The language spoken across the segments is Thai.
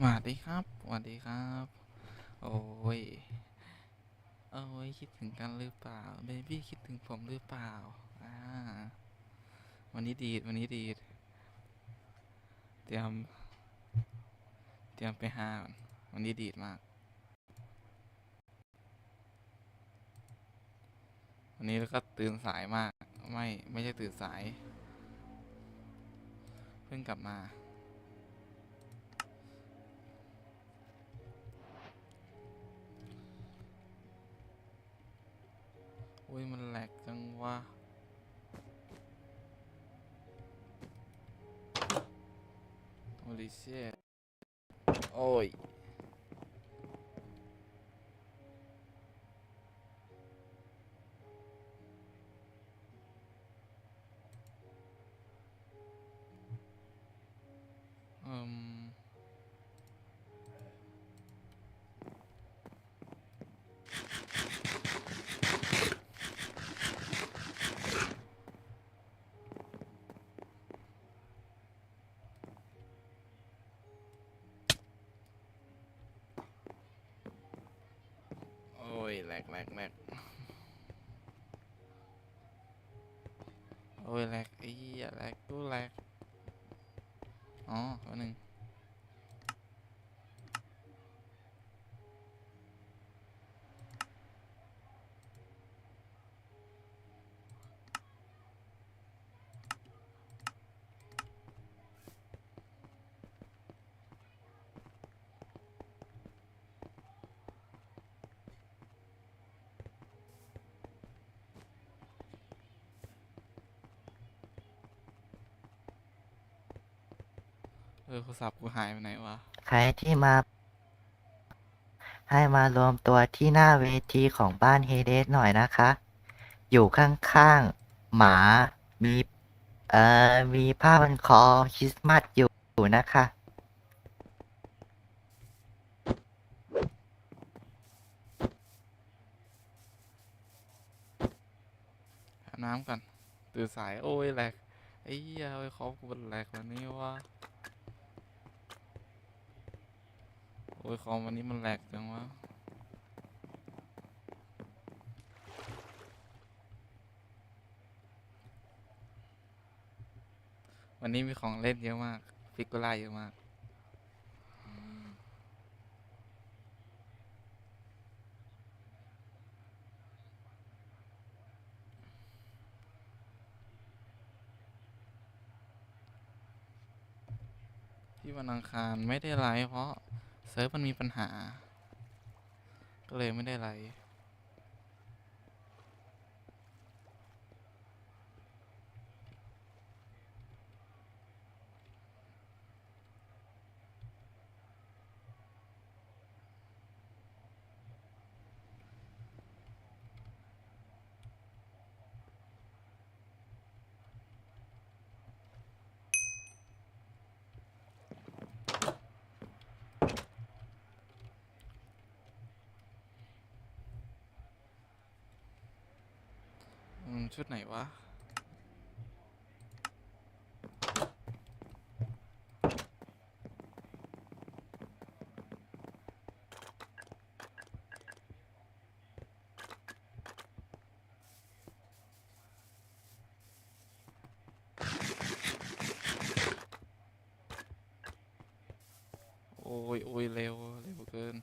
สวัสดีครับสวัสดีครับ โอ้ย โอ้ย คิดถึงกันหรือเปล่า เบบี้คิดถึงผมหรือเปล่า อ่า วันนี้ดีด วันนี้ดีด เตรียม เตรียมไปหาวันนี้ดีดมาก วันนี้แล้วก็ตื่นสายมาก ไม่ ไม่ใช่ตื่นสาย เพิ่งกลับมา อุ้ยมันแหลกจังวะมาดิเซ่โอ้ย แหลกแหลกแหลกโอ้ยแหลกไอ้เหี้ยแหลกตู้แหลกอ๋อแป๊บนึง เออโทรศัพท์กูหายไปไหนวะ ใครที่มา ให้มารวมตัวที่หน้าเวทีของบ้านเฮเดสหน่อยนะคะ อยู่ข้างๆ หมา มี เอ่อ มีผ้าพันคอคริสต์มาสอยู่นะคะหาน้ำก่อนตื่นสาย โอ้ยแหลกไอ้เหี้ยไอ้คอมกูมันแหลกวันนี้วะโอ้ยคอมวันนี้มันแหลกจังวะวันนี้มีของเล่นเยอะมาก ฟิกโกล่าเยอะมากที่วันอังคารไม่ได้ไลฟ์เพราะ เซิร์ฟมันมีปัญหา ก็เลยไม่ได้ไลฟ์ ชุดไหนวะ โอ้ยโอ้ยเร็ว เร็วเกิน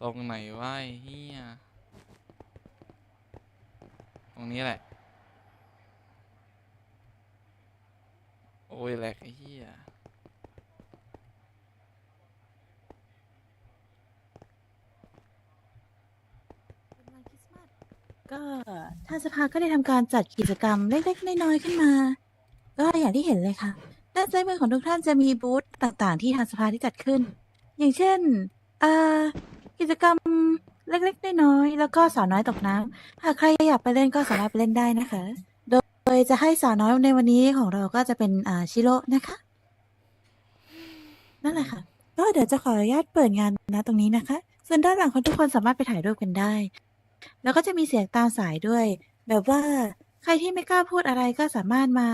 ตรงไหนวะไอ้เฮียตรงนี้แหละ โอ้ยแหลกไอ้เฮียก็ทางสภาก็ได้ทำการจัดกิจกรรมเล็กๆ น้อยๆ ขึ้นมา ก็อย่างที่เห็นเลยค่ะ ด้านซ้ายมือของทุกท่านจะมีบูธต่างๆ ที่ทางสภาที่จัดขึ้น อย่างเช่นอ่า กิจกรรมเล็กๆน้อยๆแล้วก็สาวน้อยตกน้ำหากใครอยากไปเล่นก็สามารถไปเล่นได้นะคะ โดยจะให้สาวน้อยในวันนี้ของเราก็จะเป็นอ่าชิโร่นะคะ นั่นแหละค่ะ ก็เดี๋ยวจะขออนุญาตเปิดงานนะตรงนี้นะคะ ส่วนด้านหลังของทุกคนสามารถไปถ่ายรูปกันได้ แล้วก็จะมีเสียงตามสายด้วย แบบว่าใครที่ไม่กล้าพูดอะไรก็สามารถมา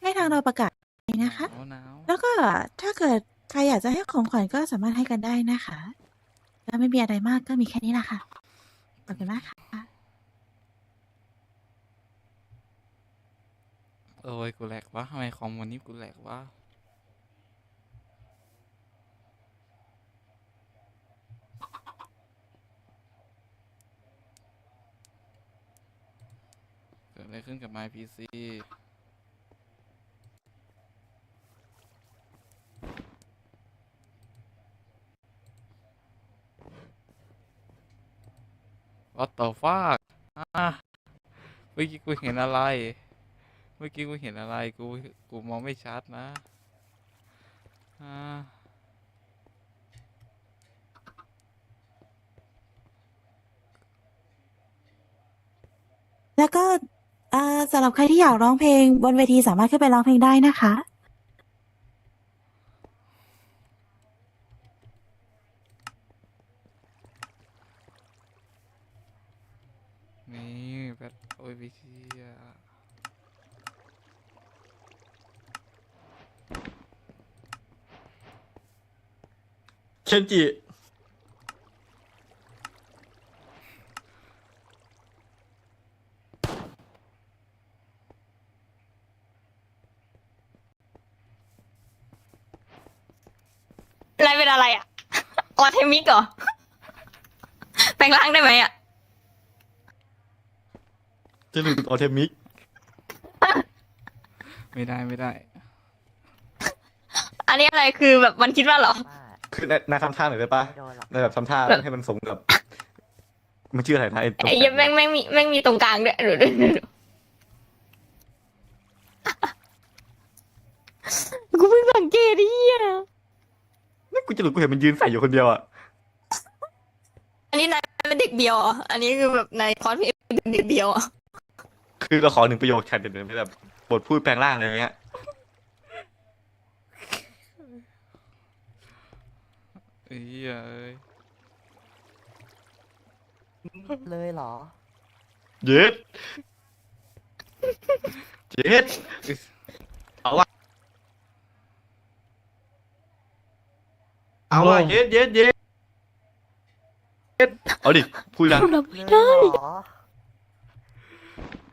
ให้ทางเราประกาศได้นะคะ หนาวหนาว แล้วก็ถ้าเกิดใครอยากจะให้ของขวัญก็สามารถให้กันได้นะคะ แล้วไม่มีอะไรมากก็มีแค่นี้แหละค่ะขอบคุณมากค่ะ โอ้ยกูแหลกวะทำไมคอมวันนี้กูแหลกวะเกิดอะไรขึ้นกับ My PC วัดต่อฟากอะเมื่อกี้กูเห็นอะไร เมื่อกี้กูเห็นอะไร กู กูมองไม่ชัดนะอ่าแล้วก็เอ่อสำหรับใครที่อยากร้องเพลงบนเวทีสามารถขึ้นไปร้องเพลงได้นะคะ นี่แบบโอ้ยวิเชีย เค นจิ อะไรเป็นอะไรอะ ออเทมิกเหรอ แปลงร่างได้ไหมอะ จะหลุดออเทมิก ไม่ได้ไม่ได้ อันนี้อะไรคือแบบมันคิดว่าเหรอว่า คือในในทำท่าหน่อยได้ปะไม่โดนหรอกในแบบทำท่าแบบให้มันสมกับมันชื่ออะไรนะไอ้ตรงไอ้เหี้ยแม่งแม่งมีแม่งมีตรงกลางด้วยดูดูดูดูกูเพิ่งสังเกตไอ้เหี้ยนี่กูจะหลุดกูเห็นมันยืนใส่อยู่คนเดียวอะอันนี้นายเป็นเด็กเบียวเหรออันนี้คือแบบนายคอสเพลย์เป็นเด็กเบียวเหรอะคือเราขอหนึ่งประโยคแทนเดี๋ยวนี้แบบบทพูดแปลงร่างอะไรเงี้ย เอ้ยเอ้ยเลยเหรอ เย็ดเย็ดเอาวะเอาวะเย็ดเย็ดเย็ดเย็ดเอาดิพูดยังเลยเหรอ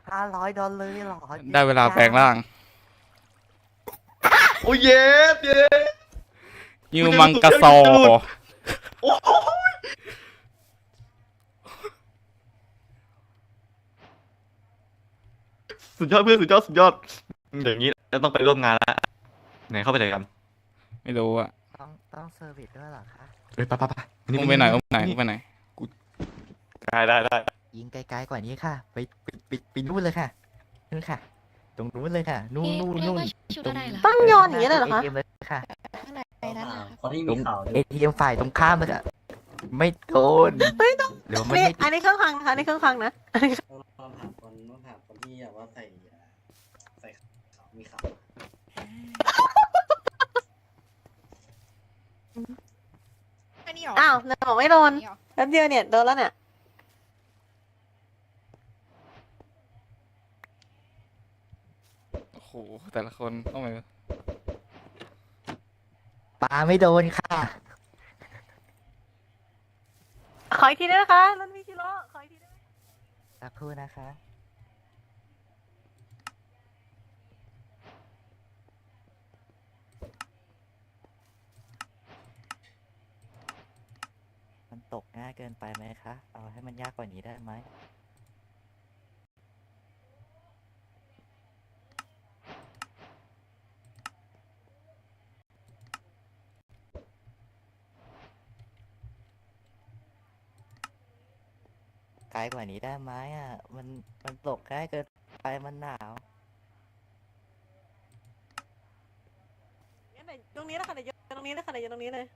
ห้าร้อยดอลลาร์เหรอ ได้เวลาแปลงร่าง โอ้ยเย็ดเย็ด ยิวมังกะซอโอ้ยสุดยอดเพื่อนสุดยอดสุดยอดอย่างนี้เราต้องไปร่วมงานแล้วไหนเข้าไปไหนกันไม่รู้อะต้องต้องเซอร์วิสด้วยเหรอคะเฮ้ยไปไปไปอุ้มไปไหนอุ้มไปไหนอุ้มไปไหนได้ได้ได้ยิงไกลๆกว่านี้ค่ะ ไปไปไปไปนู่นเลยค่ะนู่นค่ะ ตรงนู้นเลยค่ะ นู่นนู่นนู่นชุดอะไรเหรอต้องโยนอย่างนี้เลยเหรอคะ เอทีเอ็มเลยค่ะไปนั้นนะคะคนที่ตรมีงข่าวเอทีเอ็มฝ่ายตรงข้ามเลยค่ะไม่โดนเดี๋ยวมันนี่ไม่อันนี้เครื่องพังนะคะอันนี้เครื่องพังนะ ต้องถามคนต้องถามคนที่แบบว่าใส่ใส่ขาวมีขาวอันนี้เหรออ้าวเนี่ยบอกไม่โดนอันนี้เหรอแป๊บเดียวเนี่ยโดนแล้วเนี่ย โอ้โห แต่ละคนต้องไปปาไม่โดนค่ะ ขออีกทีได้ไหมคะมันมีชิโร่ขออีกทีได้ไหมสักครู่นะคะ มันตกง่ายเกินไปไหมคะ เอาให้มันยากกว่านี้ได้ไหม กลกว่านี้ได้ไหมอะ มันมันตกง่ายเกินไปมันหนาว งั้นเดี๋ยวตรงนี้นะคะเดี๋ยวโยนตรงนี้นะคะเดี๋ยวโยนตรงนี้เลย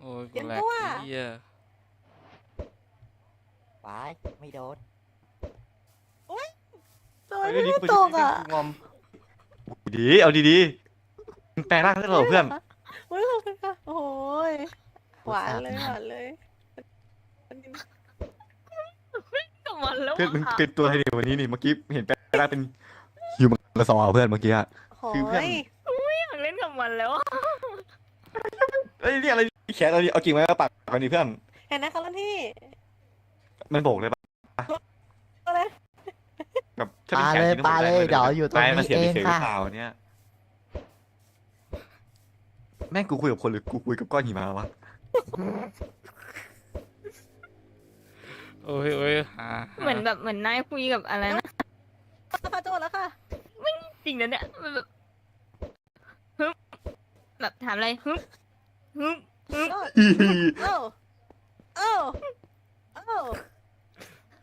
โอ้ยเตรีกูยมแหลกตัวเฮียไป ไม่โดน โดนเฮ้ยไม่นี่ได้กูตกอะงอมดีๆเอาดีๆมึงแปลงร่างได้เหรอเพื่อนอุ้ยขอบคุณค่ะโอ้ยหวานเลยหวานเลยกับมันแล้วเพื่อนมึงอะเป็นตัวอะไรเดี๋ยววันนี้นี่เมื่อกี้เห็นแปลงร่างเป็นฮิวมันกระสอเพื่อนเมื่อกี้อะโอ้คือเพื่อนยอยากเล่นกับมันแล้วอะเอ้ยเรียกอะไรแขนเราดิเอากิ่งไม้มาปักกันดิเพื่อนเห็นนะคะรุ่นพี่มันโบกเลยปะอะไร แบบถ้ามีปาแขนเลยจริงๆปาเลยก็โบกได้เดี๋ยวอยู่ตรงไม้มานี้เสียบเองเฉยๆหรืค่ะอเปล่าเนี่ยแม่งกูคุยกับคนหรือกูคุยกับก้อนหิมะวะโอ้ยโอ้ยหาาเหมือนแบบเหมือนนายคุยกับอะไรนะพาโจแล้วค่ะจริงนะเนี่ยมันแบบฮึบแบบถามอะไรฮึบฮึบฮึบเอ้าเอ้าเอ้า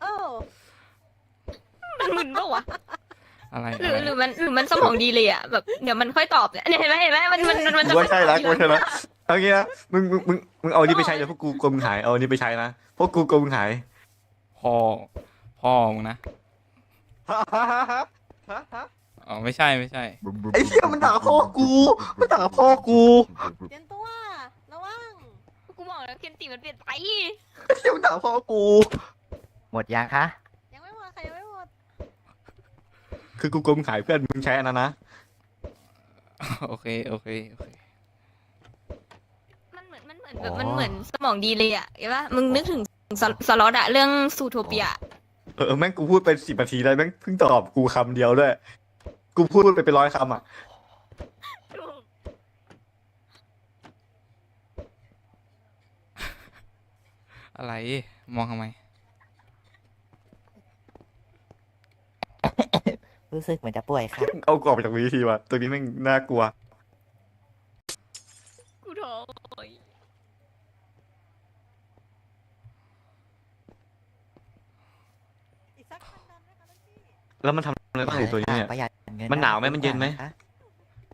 เอ้า มันมึนปะวะอะไรหรืออะไรหรือมันหรือมันสมองดีเลยอะแบบเดี๋ยวมันค่อยตอบเนี่ยเห็นไหมเห็นไหมมันมันมันมันจะกูว่าใช่ละตอบกูว่าใช่ละเอางี้นะมึงมึงมึงมึงเอาอันนี้ไปใช้เดี๋ยวพวกกูกลัวมึงหายเอาอันนี้ไปใช้นะพวกกูกลัวมึงหายพ่อพ่อมึงนะอ๋อไม่ใช่ไม่ใช่ไอ้เหี้ยมันด่าพ่อกูมันด่าพ่อกูเตรียมตัวระวังกูบอกแล้วเคนติมันเปลี่ยนไปไอ้เหี้ยมันด่าพ่อกู หมดยังคะ ยังไม่หมดใครยังไม่หมด คือกูกลัวมึงหายเพื่อนมึงใช้อันนั้นนะ โอเค โอเค โอเค มันเหมือนมันเหมือนแบบมันเหมือนสมองดีเลยอะเห็นปะมึงนึกถึงสสล็อตอะเรื่องซูโทเปีย เออแม่งกูพูดไปสิบนาทีแล้วแม่งเพิ่งตอบกูคำเดียวด้วย กูพูดไปเป็นร้อยคำอะ อะไร มองทำไม รู้สึกเหมือนจะป่วยค่ะเอากรอบไปจากวิธีว่ะตัวนี้แม่งน่ากลัว กูท้ออีกสักพันนั้นไหมคะรุ่นพี่แล้วมันทำอะไรบ้างไอ้ตัวนี้เนี่ย ประหยัดเงินมันหนาวไหมมันเย็นไหมคะ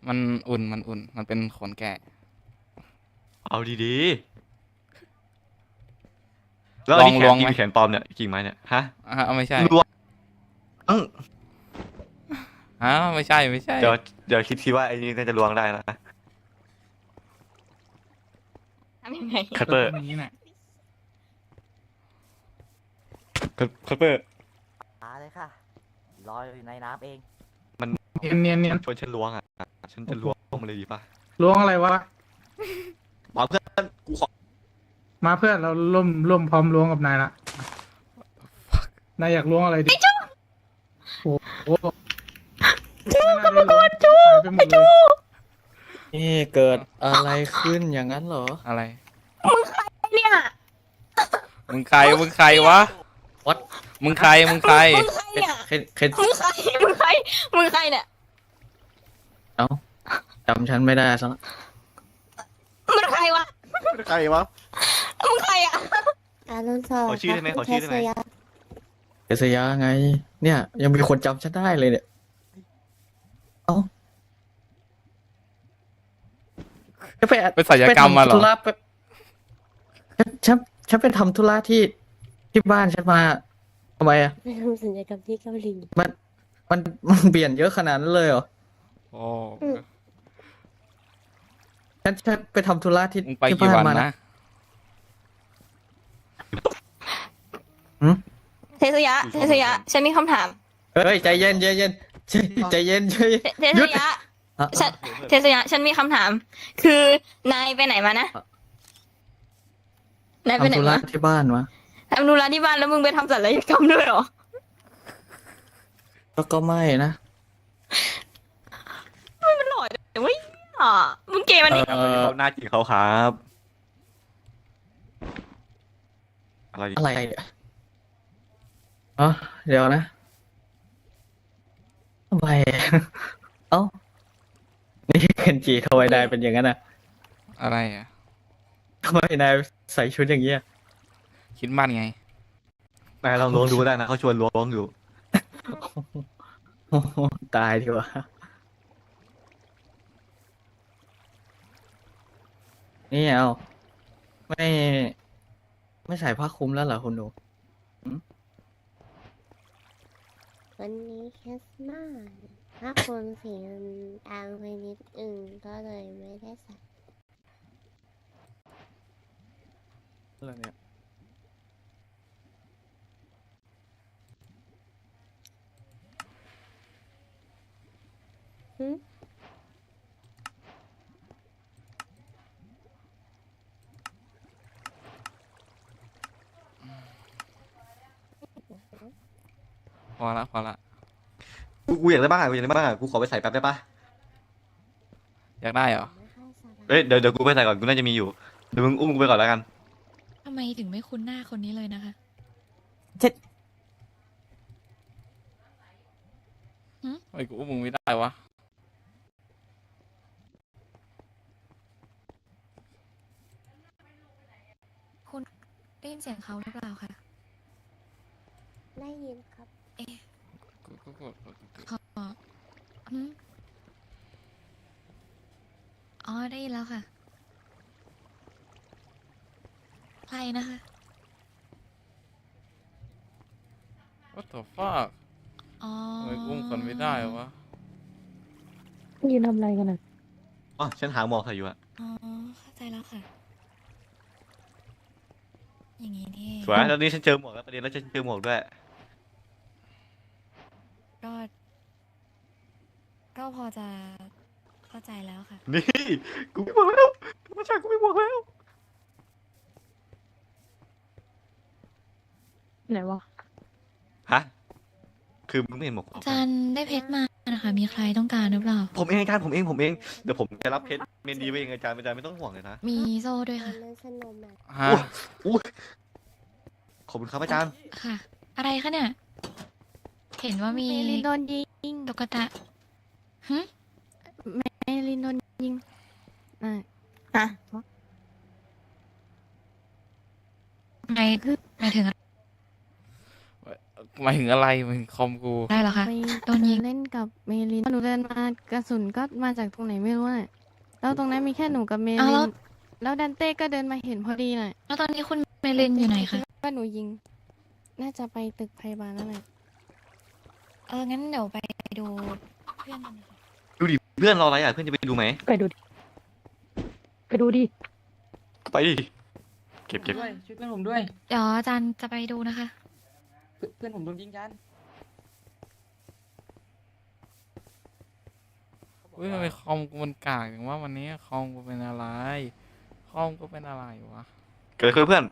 มันอุ่นมันอุ่นมันเป็นขนแกะ เอาดีๆแล้วอันนี้แขลนองกิ่ไหมงแขนปลอมเนี่ยกิ่งไม้เนี่ยฮะอะเอาไม่ใช่ลวง อื้ออ้าวไม่ใช่ไม่ใช่เดี๋ยวเดี๋ยวคิดทีว่าไอ้นี่น่าจะลวงได้นะทำยังไงคัตเตอร์ตรงนี้น่ะคัตเตอร์ปาเลยค่ะลอยอยู่ในน้ำเองเนียนเนียนเนียนชวนฉันล้วงอะฉันจะล้วงมันเลยดีป่ะล้วงอะไรวะมาเพื่อนกูขอมาเพื่อนเราร่วมร่วมพร้อมล้วงกับนายละนายอยากล้วงอะไรดิโอ้โห ไม่น่าได้ล้วงหายไปหมดเลยนี่เกิดอะไรขึ้นอย่างนั้นเหรอ อะไร เนี่ยมึงใคร มึงใครวะ What? มึงใคร มึงใคร มึงใครเนี่ยเคนเคนมึงใครมึงใครมึงใครเนี่ยเอ้าจำฉันไม่ได้ซะละมึงใครวะใครวะ มึงใครอะอารุณสขอชื่อได้ไหมขอชื่อได้ไหมเอสยาไง เนี่ย ยังมีคนจำฉันได้เลยเนี่ย เอ้าจะไปเป็นศัลยกรรมมาเหรอ ไปทำธุระไปฉันฉันฉันไปทำธุระที่ที่บ้านฉันมาทำไมอะไปทำสัญญกรรมที่เกาหลี มันมันมันเปลี่ยนเยอะขนาดนั้นเลยเหรอโอ้ฉันฉันไปทำธุระที่มึงไปที่กี่บ้านวันมานะเทสยะ เทสยะ ฉันมีคำถาม เฮ้ยใจเย็นใจเย็น ใจใจเย็นใจเย็นเทเทหยุสดยะอะฉันเทสยะฉันมีคำถาม คือนายไปไหนมานะนายไปไหนทำธุระมาที่บ้านวะทำธุระที่บ้านแล้วมึงไปทำศัลยกรรมด้วยเหรอก็ก็ไม่นะมันหล่อจังเว้ยอะมึงเกย์มันนี่เอ่อเขาหน้าจีเขาครับอะไรดิอะไรเนี่ยอ๋อเดี๋ยวนะทำไม เอ้า นี่เคนจีทำไมนายเป็นอย่างนั้นอะอะไรอะ ทำไมนายใส่ชุดอย่างเงี้ยคิดบ้านไง นายลองล้วงดูก็ได้นะเขาชวนล้วงอยู่ โอ้โหตายดีกว่า นี่เอา ไม่ ไม่ใส่ผ้าคลุมแล้วเหรอคุณหนู วันนี้คริสต์มาสถ้าคนเสียงดังไปนิดอึงก็เลยไม่ได้ใส่อะไรเนี่ยหืม อละพอละกูกูอยากได้บ้างอะกูอยากได้บ้างอะกูขอไปใส่แป๊บได้ปะอยากได้เหรอไม่ค่อยสบายเอ้ยเดี๋ยวเดี๋ยวกูไปใส่ก่อนกูน่าจะมีอยู่เดี๋ยวมึงอุ้มกูไปก่อนแล้วกัน ทำไมถึงไม่คุ้นหน้าคนนี้เลยนะคะทำไมกูอุ้มมึงไม่ได้วะคุณได้ยินเสียงเขาหรือเปล่าคะ ได้ยินครับ กูกูกูกูกูขอหืมอ๋อได้ยินแล้วค่ะใครนะคะ What the fuck อ๋อทำไมกูอุ้มคนไม่ได้วะยืนทำอะไรกันอะอ๋อฉันหาหมอกใส่อยู่อะอ๋อเข้าใจแล้วค่ะ อย่างนี้นี่เองสวยแล้วนี่ฉันเจอหมวกแล้วประเด็นแล้วฉันเจอหมวกด้วย ก็ ก็พอจะเข้าใจแล้วค่ะ นี่ กูไม่บอกแล้วธรรมชาติกูไม่บอกแล้ว ไหนวะฮะ คือมึงไม่เห็นหมวกกูอาจารย์ได้เพชรมานะคะ มีใครต้องการหรือเปล่า ผมเองอาจารย์ผมเองผมเอง เดี๋ยวผมจะรับเพชรเมนดีไว้เองอาจารย์อาจารย์ไม่ต้องห่วงเลยนะมีโซ่ด้วยตอค่ะนนั้นสนมอะฮะอุ้ยขอบคุณครับอาจารย์ ค่ะ อะไรคะเนี่ย เห็นว่ามีเมลินโดนยิงตุ๊กตาหึเมลินโดนยิงอ่าฮะหมายหมายถึงอะไรหมายถึงอะไรหมายถึงคอมกูได้เหรอคะไปโดนยิงเล่นกับเมลินหนูเดินมากระสุนก็มาจากตรงไหนไม่รู้น่ะแล้วตรงนั้นมีแค่หนูกับเมอ้าวลิแล้วนแล้วดันเต้ก็เดินมาเห็นพอดีน่ะแล้วตอนนี้คุณเมลินอยู่ไหนคะว่าหนูยิง น่าจะไปตึกพยาบาลแล้วแหละ เออ งั้นเดี๋ยวไปดูเพื่อนกันนะคะดูดิเพื่อนรออะไรอะเพื่อนจะไปดูไหมไปดูดิไปดูดิไปดิเก็บเก็บด้วยช่วยเพื่อนผมด้วย เดี๋ยวอาจารย์จะไปดูนะคะ เพื่อนเพื่อนผมโดนยิงกันเฮ้ยทำไมคอมกูมันกากอย่างว่าวันนี้คอมกูเป็นอะไร คอมกูเป็นอะไรวะ เกิดอะไรขึ้นเพื่อน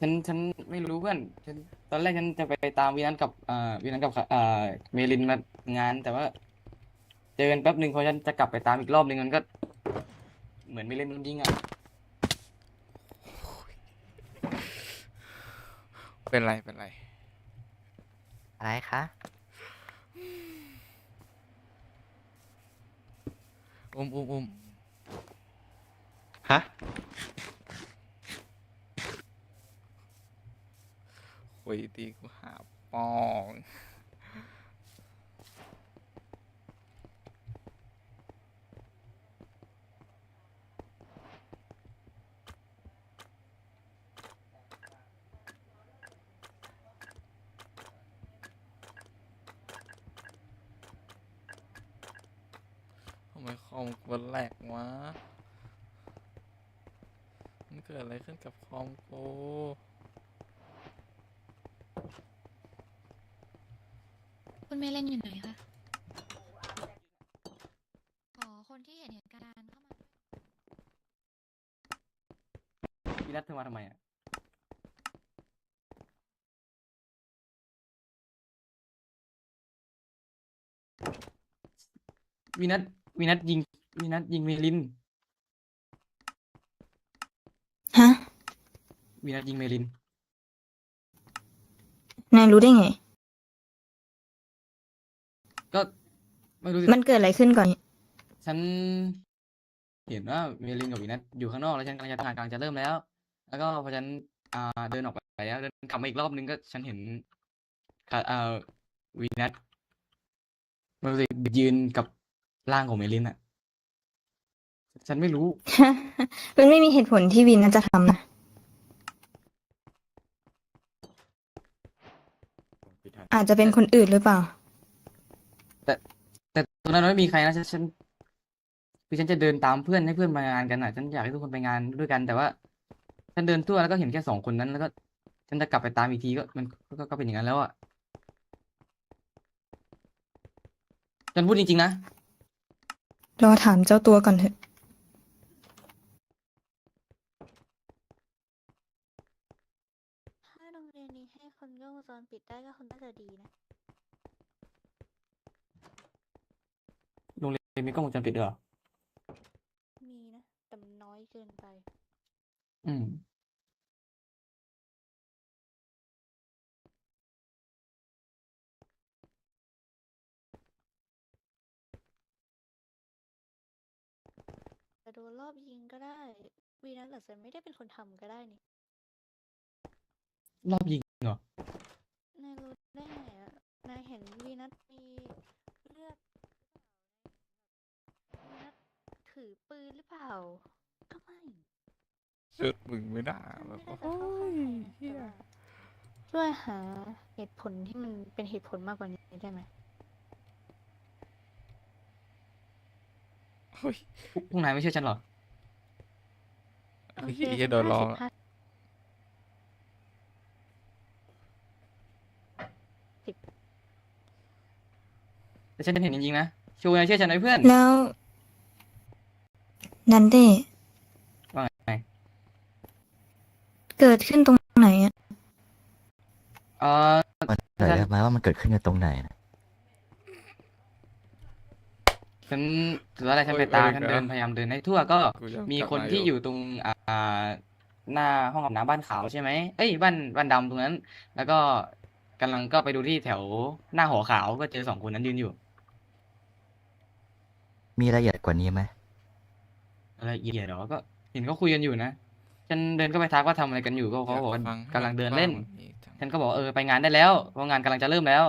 ฉันฉันไม่รู้เพื่อนฉันตอนแรกฉันจะไปตามวีนันกับอ่าวีนันกับอ่าเมลินมางาน แต่ว่า เจอกันแป๊บหนึ่งพอฉันจะกลับไปตามอีกรอบหนึ่งมันก็ เหมือนเมลินมันยิงอะเป็นไรเป็นไร อะไรคะ อุ้มอุ้มอุ้มฮะ คุยตีกูหาปองทำไมคอมกูมันแหลกวะ มันเกิดอะไรขึ้นกับคอมกู คุณเมลินอยู่ไหนคะขอคนที่เห็นเหตุการณ์เข้ามาวีนัทเธอมาทำไมอะวีนัทวีนัทยิงวีนัทยิงเมลิน ฮะวีนัทยิงเมลิน นายรู้ได้ไง ก็ไม่รู้สิมันเกิดอะไรขึ้นก่อน ฉัน เห็นว่าเมลินกับวีนัทอยู่ข้างนอกแล้วฉันกำลังจะทางกลางจะเริ่มแล้ว แล้วก็พอฉันอ่าเดินออกไปแล้วเดินกลับมาอีกรอบนึงก็ฉันเห็นค่ะอ่าวีนัทมันรู้สึกยืนกับร่างของเมลินอะฉันไม่รู้ มันไม่มีเหตุผลที่วินน่าจะทำนะอาจจะเป็นคนอื่นหรือเปล่า นั้นไม่มีใครนะฉันฉันคือฉันจะเดินตามเพื่อนให้เพื่อนมางานกันอะ ฉันอยากให้ทุกคนไปงานด้วยกัน แต่ว่า ฉันเดินทั่วแล้วก็เห็นแค่สองคนนั้นแล้วก็ ฉันจะกลับไปตามอีกทีก็มันก็ก็เป็นอย่างนั้นแล้วอะฉันพูดจริงๆนะรอถามเจ้าตัวก่อนเถอะ ถ้าโรงเรียนนี้ให้คนกล้องวงจรปิดได้ก็คงน่าจะดีนะ โรงเรี ยนมีกล้องวงจรปิดด้วยเหรอมีนะ แต่มันน้อยเกินไป อืมแต่โดนรอบยิงก็ได้ วีนั้นอาจจะไม่ได้เป็นคนทำก็ได้นี่รอบยิงเหรอ นายรู้ได้ไงอะนายเห็นวีนัทมีเลือดวีนัท ถือปืนหรือเปล่า ก็ไม่ชุดมึงไม่ได้ฉันแบไม่บได้โอ้จะเข้าข้างใครยนะแต่ว่าเฮียช่วยหาเหตุผลที่มันเป็นเหตุผลมากกว่านี้ได้ไหมเฮ้ยพวกพวกนายไม่เชื่อฉันเหรอไอ้เฮียโดนล้อห้าสิบแต่ฉันเห็นจริงๆนะชูนายเชื่อฉันไหมเพื่อนแล้ว นันเดว่าไงเกิดขึ้นตรงไหนอะเอ่อมันหน่อยได้ไหมว่ามันเกิดขึ้นกันตรงไหนนะฉันถือว่าอะไรฉันไปตามฉันเดินพยายามเดินให้ทั่วก็กูจะมีกลับคนมาที่อยู่อยู่ตรงอ่าหน้าห้องอาบน้ำบ้านขาวใช่ไหมเอ้ยบ้านบ้านดำตรงนั้น แล้วก็กำลังก็ไปดูที่แถวหน้าหอขาวก็เจอสองคนนั้นยืนอยู่ มีรายละเอียดกว่านี้ไหม อะไรเอียดเหรอ ก็เห็นเขาคุยกันอยู่นะ ฉันเดินก็ไปทักว่าทำอะไรกันอยู่ ก็เขาบอกว่าอยฟังกำลังเดินเล่นบ้างอีกจังฉันก็บอกว่าเออไปงานได้แล้วเพราะงานกำลังจะเริ่มแล้ว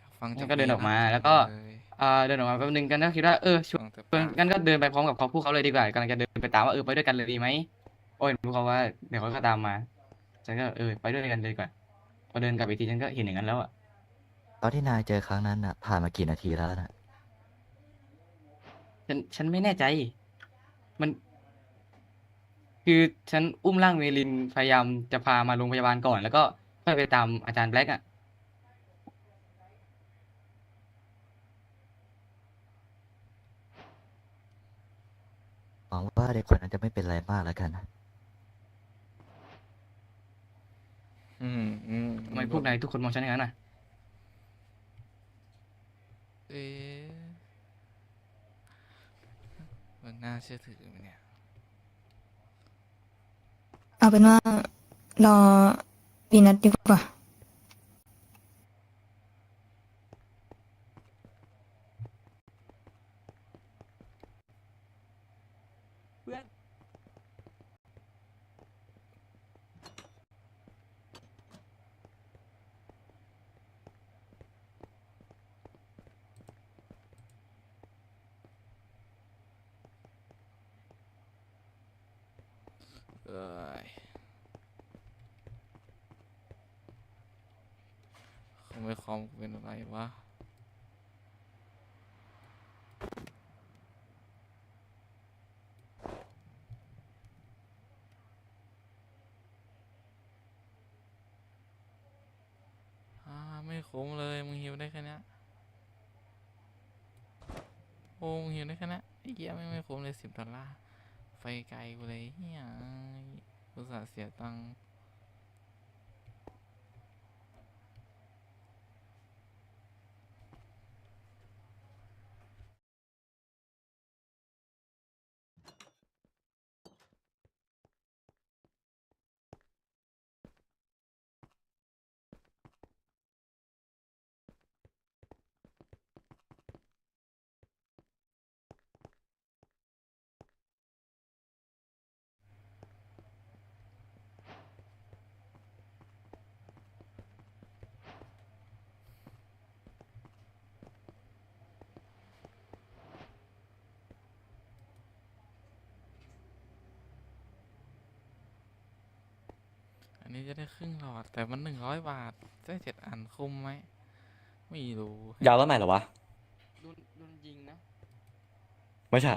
อยากฟังฉัจากนก็เดินออกมาวีะแล้วก็เลยอ่าเดินออกมาแป๊บนึงกันก็คิดว่าเออชวนฟังแต่เออปากงั้นก็เดินไปพร้อมกับเขาพวกเขาเลยดีกว่ากำลังจะเดินไปตามว่าเออไปด้วยกันเลยดีไหมโอ้ยพวกเขาว่าเดี๋ยวเขาก็ตามมาฉันก็เออไปด้วยกันเลยดีกว่าพอเดินกลับอีกทีฉันก็เห็นอย่างนั้นแล้วอะตอนที่นายเจอครั้งนั้นน่ะผ่านมากี่นาทีแล้วนะฉันฉันไม่แน่ใจ มัน คือฉันอุ้มร่างเมลินพยายามจะพามาโรงพยาบาลก่อน แล้วก็ค่อยไปตามอาจารย์แบล็กอะหวังว่าเด็กคนนั้นจะไม่เป็นไรมากแล้วกันนะอืมอืมทำไมพวกนายทุกคนมองฉันอย่างนั้นอะ เอ๊ะ มันน่าเชื่อถือไหมเนี่ย เอาเป็นว่ารอวีนัดดีกว่า เอ้ยคอม ไม่คอมเป็นอะไรวะไม่คุ้มเลย มึงหิวได้แค่นี้โอ้มึงหิวได้แค่นี้ไอ้เหี้ยไม่ไม่คุ้มเลยสิบดอลลาร์ ไฟไกลกูเลยเฮียอุตส่าเสียตังค์ นนี้จะได้ครึ่งหลอด แต่มันหนึ่งร้อยบาทได้เจ็ดอันคุ้มไหมไม่รู้ยาวแล้วไหนเหรอวะโดนโดนยิงนะไม่ใช่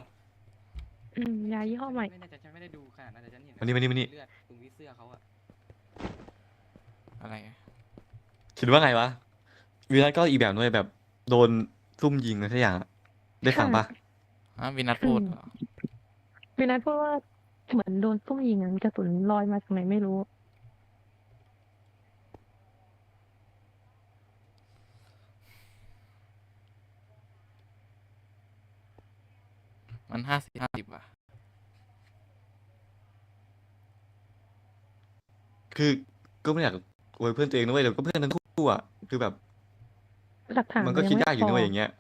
อืมยายี่ห้อใหม่ ไม่แน่ใจฉันไม่ได้ดูขนาดนั้นแต่ฉันเห็นมานี่มานี่มานี่ เลือดตรงที่เสื้อเขาอะอะไรคิดว่าไงวะวีนัทก็อีกแบบด้วยแบบโดนซุ่มยิงอะไรสักอย่างอะได้ฟังปะฮะวินัทพูดเหรอ วินัทพูดว่าเหมือนโดนซุ่มยิงอะมีกระสุนลอยมาจากไหนไม่รู้ มันห้าสิบห้าสิบอะ คือก็ไม่อยากอวยเพื่อนตัวเองนะเว้ยแต่ก็เพื่อนทั้งคู่อะคือแบบ หลักฐานมันก็ยังคิดไม่ยากอยู่พนะเว้ยอย่างเงี้ย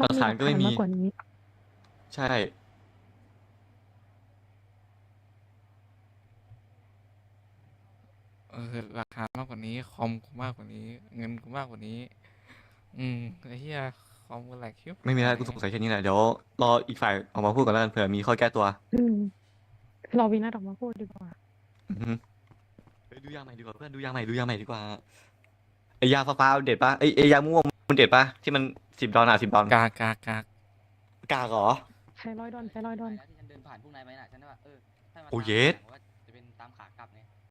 หลักฐานก็ไม่มีมากกว่านี้ใช่ เออราคามากกว่านี้ คอมกูมากกว่านี้ เงินกูมากกว่านี้ อืมไอ้เหี้ยคอมกูแหลกคิวไม่มีอะไรกูสงสัยแค่นี้แหละเดี๋ยวรออีกฝ่ายออกมาพูดกันแล้วกันเผื่อมีข้อแก้ตัวอืมรอวินัทออกมาพูดดีกว่า อือฮึเฮ้ยดูยาใหม่ดีกว่าเพื่อนดูยาใหม่ดูยาใหม่ดีกว่าไอยาฟ้าฟ้าๆเด็ดปะไอไอยาม่วงมันเด็ดปะที่มันสิบดอลลาร์สิบดอลกากกากกากกากเหรอ ใช้ร้อยดอนใช้ร้อยดอนแล้วที่ฉันเดินผ่านพวกนายไปน่ะฉันว่าเออถ้ามาโอ้ตามเย็ด หลังว่าจะเป็นตามขากลับไง